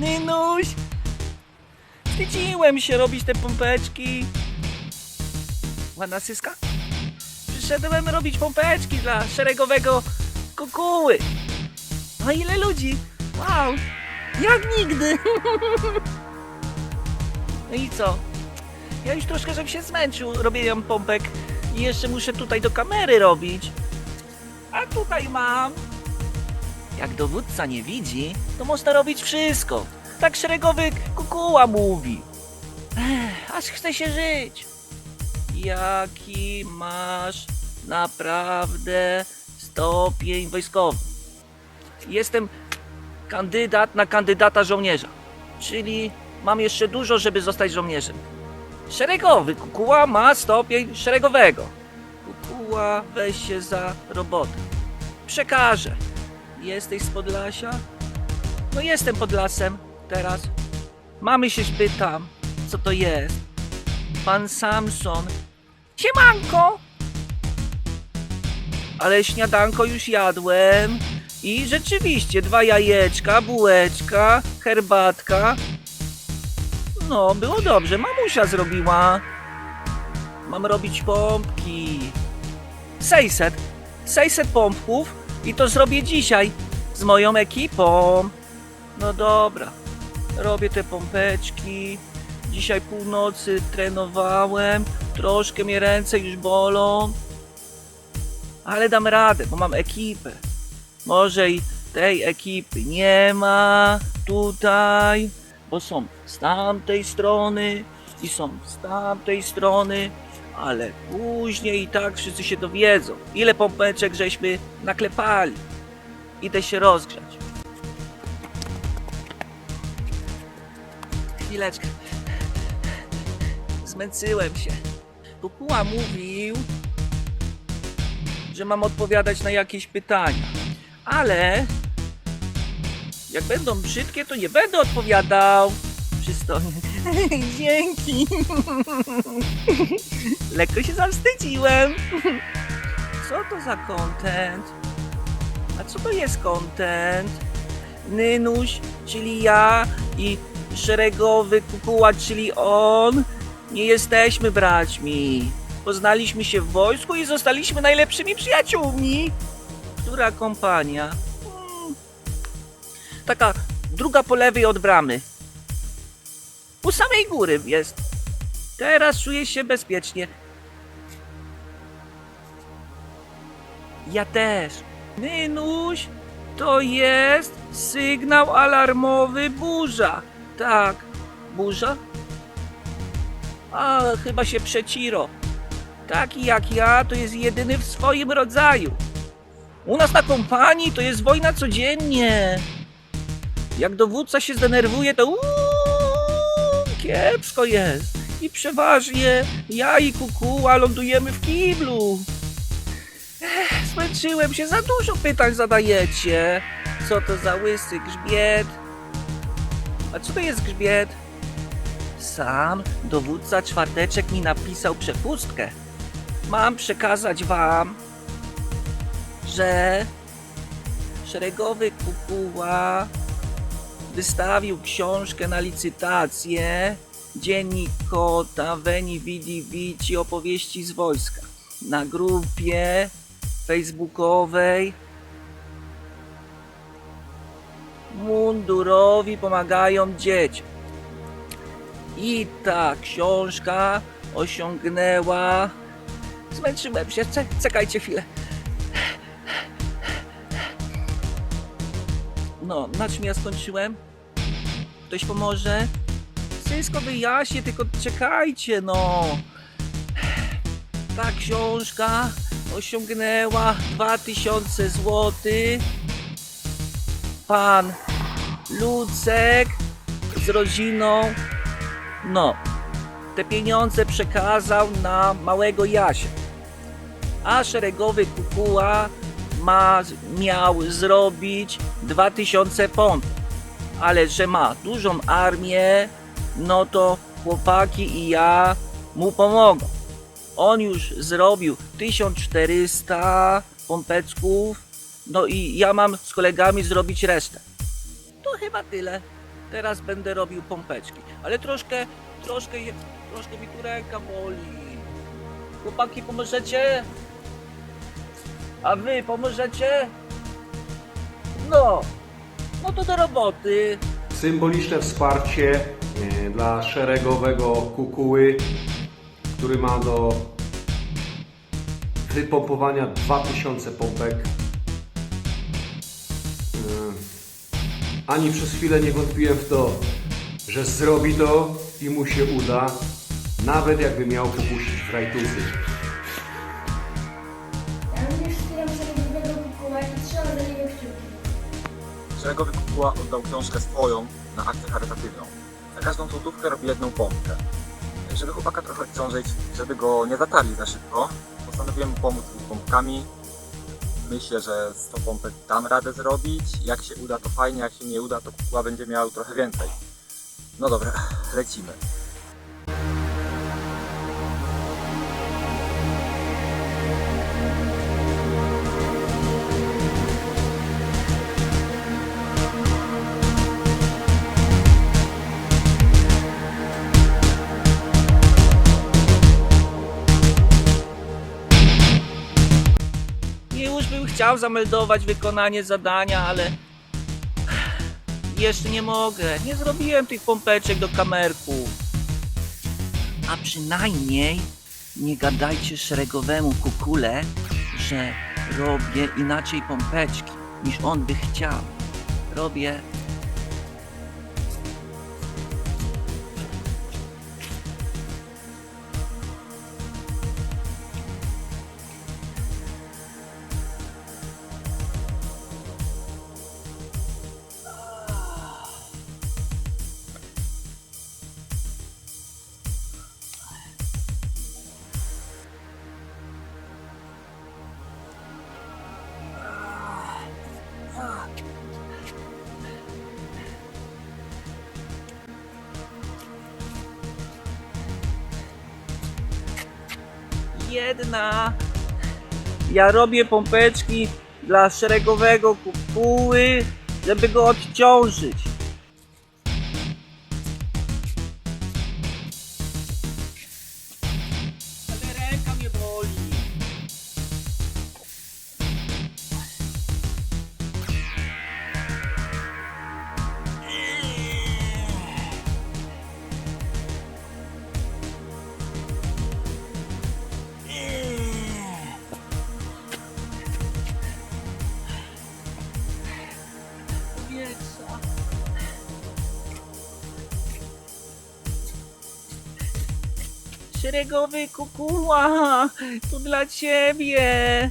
Nynuś! Wstydziłem się robić te pompeczki. Ładna syska? Przyszedłem robić pompeczki dla szeregowego kukuły. A ile ludzi? Wow! Jak nigdy! No i co? Ja już troszkę żebym się zmęczył robieniem pompek i jeszcze muszę tutaj do kamery robić. A tutaj mam. Jak dowódca nie widzi, to można robić wszystko. Tak szeregowy kukuła mówi. Ech, aż chce się żyć. Jaki masz naprawdę stopień wojskowy? Jestem kandydat na kandydata żołnierza. Czyli mam jeszcze dużo, żeby zostać żołnierzem. Szeregowy kukuła ma stopień szeregowego. Kukuła, weź się za robotę. Przekażę. Jesteś z Podlasia? No jestem pod lasem teraz. Mamy się spytam, co to jest. Pan Samson. Siemanko! Ale śniadanko już jadłem. I rzeczywiście dwa jajeczka, bułeczka, herbatka. No, było dobrze. Mamusia zrobiła. Mam robić pompki. 600. 600 pompków i to zrobię dzisiaj z moją ekipą. No dobra. Robię te pompeczki. Dzisiaj północy trenowałem. Troszkę mnie ręce już bolą. Ale dam radę, bo mam ekipę. Może i tej ekipy nie ma tutaj, bo są z tamtej strony i są z tamtej strony, ale później i tak wszyscy się dowiedzą, ile pompeczek żeśmy naklepali. Idę się rozgrzać. Chwileczkę. Zmęczyłem się. Kukuła mówił, że mam odpowiadać na jakieś pytania. Ale jak będą brzydkie, to nie będę odpowiadał. Przystojnie. Dzięki. Lekko się zawstydziłem. Co to za content? A co to jest content? Nynuś, czyli ja i szeregowy kukuła, czyli on. Nie jesteśmy braćmi. Poznaliśmy się w wojsku i zostaliśmy najlepszymi przyjaciółmi. Która kompania? Hmm. Taka druga po lewej od bramy. U samej góry jest. Teraz czuję się bezpiecznie. Ja też. Nynuś, to jest sygnał alarmowy burza. Tak, burza? A, chyba się przeciro. Taki jak ja, to jest jedyny w swoim rodzaju. U nas na kompanii to jest wojna codziennie. Jak dowódca się zdenerwuje, to uuu, kiepsko jest. I przeważnie ja i kukuła lądujemy w kiblu. Ech, zmęczyłem się, za dużo pytań zadajecie. Co to za łysy grzbiet? A co to jest grzbiet? Sam dowódca czwarteczek mi napisał przepustkę. Mam przekazać wam, że szeregowy kukuła wystawił książkę na licytację Dziennik Kota, Veni Vidi Vici opowieści z wojska na grupie facebookowej Mundurowi pomagają dzieciom. I ta książka osiągnęła. Zmęczyłem się, Cze- czekajcie chwilę. No, na czym ja skończyłem? Ktoś pomoże? Wszystko wyjaśnię, tylko czekajcie, no. Ta książka osiągnęła 2000 zł. Pan Lucek z rodziną, no, te pieniądze przekazał na małego Jasia. A szeregowy kukuła ma, miał zrobić 2000 pomp. Ale że ma dużą armię, no to chłopaki i ja mu pomogą. On już zrobił 1400 pompeczków, no i ja mam z kolegami zrobić resztę. To chyba tyle. Teraz będę robił pompeczki, ale troszkę, troszkę, troszkę mi tu ręka boli. Chłopaki, pomożecie? A wy pomożecie? No, no to do roboty. Symboliczne wsparcie e, dla szeregowego kukuły, który ma do wypompowania 2000 pompek. E, Ani przez chwilę nie wątpiłem w to, że zrobi to i mu się uda, nawet jakby miał popuścić w rajtusy. Szeregowy Kukuła oddał książkę swoją na akcję charytatywną. Za każdą złotówkę robi jedną pompkę. Żeby chłopaka trochę odciążyć, żeby go nie zatarli za szybko, postanowiłem mu pomóc z pompkami. Myślę, że 100 pompek dam radę zrobić. Jak się uda, to fajnie, jak się nie uda, to Kukuła będzie miał trochę więcej. No dobra, lecimy. Bym chciał zameldować wykonanie zadania, ale jeszcze nie mogę. Nie zrobiłem tych pompeczek do kamerków. A przynajmniej nie gadajcie szeregowemu kukule, że robię inaczej pompeczki niż on by chciał. Robię jedna. Ja robię pompeczki dla szeregowego kukuły, żeby go odciążyć. Szeregowy kukuła, to dla ciebie.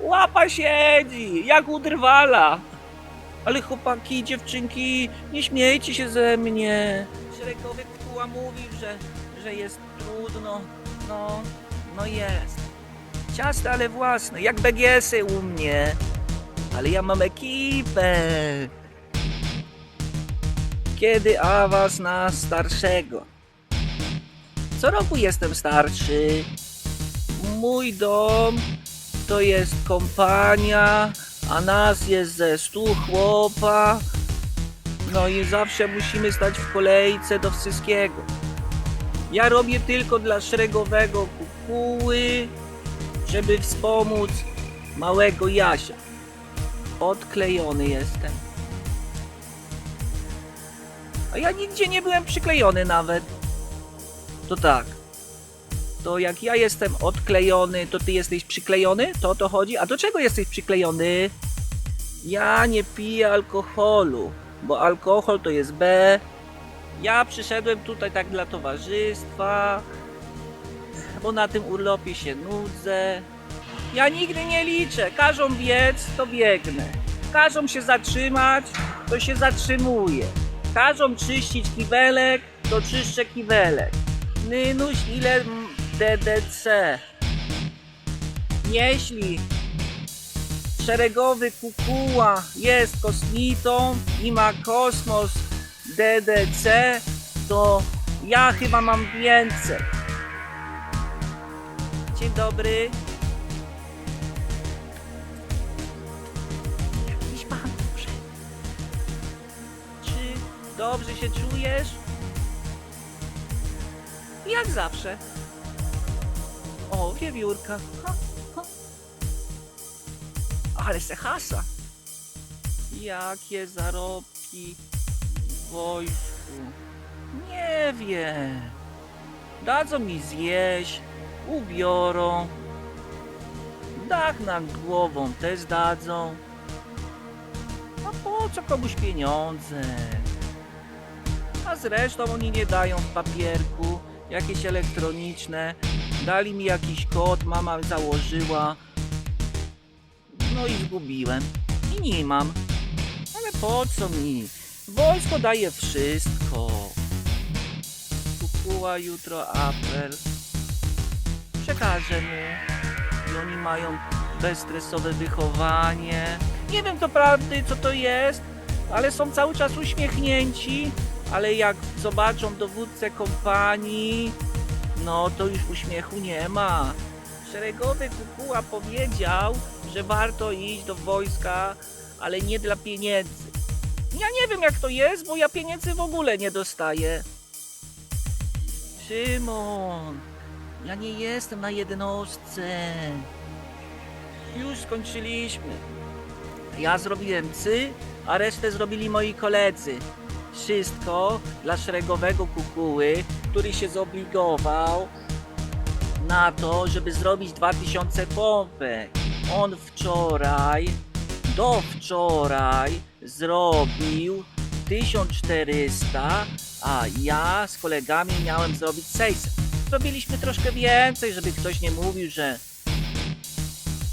Łapa siedzi, jak u drwala. Ale chłopaki, dziewczynki, nie śmiejcie się ze mnie. Szeregowy kukuła mówił, że, że jest trudno. No, no jest. Ciasto, ale własne, jak BGS-y u mnie. Ale ja mam ekipę. Kiedy awans na starszego? Co roku jestem starszy. Mój dom to jest kompania, a nas jest ze stu chłopa. No i zawsze musimy stać w kolejce do wszystkiego. Ja robię tylko dla szeregowego kukuły, żeby wspomóc małego Jasia. Odklejony jestem. A ja nigdzie nie byłem przyklejony nawet. To tak. To jak ja jestem odklejony, to ty jesteś przyklejony? To o to chodzi? A do czego jesteś przyklejony? Ja nie piję alkoholu, bo alkohol to jest B. Ja przyszedłem tutaj tak dla towarzystwa, bo na tym urlopie się nudzę. Ja nigdy nie liczę. Każą biec, to biegnę. Każą się zatrzymać, to się zatrzymuję. Każą czyścić kiwelek, to czyszczę kiwelek. Nynuś, ile DDC? Jeśli szeregowy kukuła jest kosmitą i ma kosmos DDC, to ja chyba mam więcej. Dzień dobry. Jakiś pan. Czy dobrze się czujesz? Jak zawsze. O, wiewiórka. Ha, ha. Ale se hasa. Jakie zarobki w wojsku? Nie wiem. Dadzą mi zjeść, ubiorą. Dach nad głową też dadzą. A po co komuś pieniądze? A zresztą oni nie dają w papierku, jakieś elektroniczne. Dali mi jakiś kod, mama założyła. No i zgubiłem. I nie mam. Ale po co mi? Wojsko daje wszystko. Kupuła jutro apel. Przekażę mu. I oni mają bezstresowe wychowanie. Nie wiem to prawdy, co to jest, ale są cały czas uśmiechnięci. Ale jak zobaczą dowódcę kompanii, no to już uśmiechu nie ma. Szeregowy kukuła powiedział, że warto iść do wojska, ale nie dla pieniędzy. Ja nie wiem jak to jest, bo ja pieniędzy w ogóle nie dostaję. Szymon, ja nie jestem na jednostce. Już skończyliśmy. Ja zrobiłem cy, a resztę zrobili moi koledzy. Wszystko dla szeregowego kukuły, który się zobligował na to, żeby zrobić 2000 pompek. On wczoraj, do wczoraj zrobił 1400, a ja z kolegami miałem zrobić 600. Zrobiliśmy troszkę więcej, żeby ktoś nie mówił, że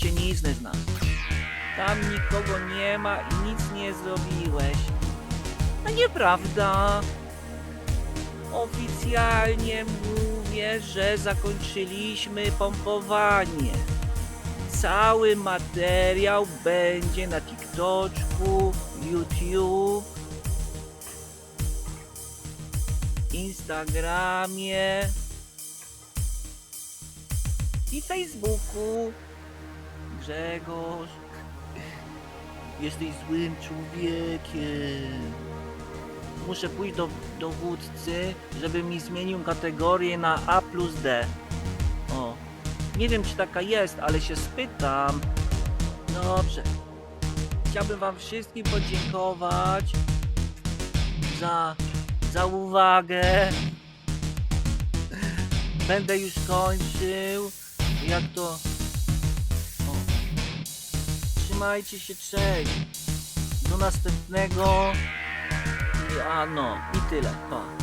cienizny z nas. Tam nikogo nie ma i nic nie zrobiłeś. No nieprawda. Oficjalnie mówię, że zakończyliśmy pompowanie. Cały materiał będzie na TikToku, YouTube, Instagramie i Facebooku. Grzegorz, jesteś złym człowiekiem. Muszę pójść do dowódcy, żeby mi zmienił kategorię na A plus D. O, nie wiem czy taka jest, ale się spytam. Dobrze. Chciałbym wam wszystkim podziękować za, za uwagę. Będę już kończył. Jak to... O. Trzymajcie się, cześć. Do następnego. I- A no, i tyle. Pa.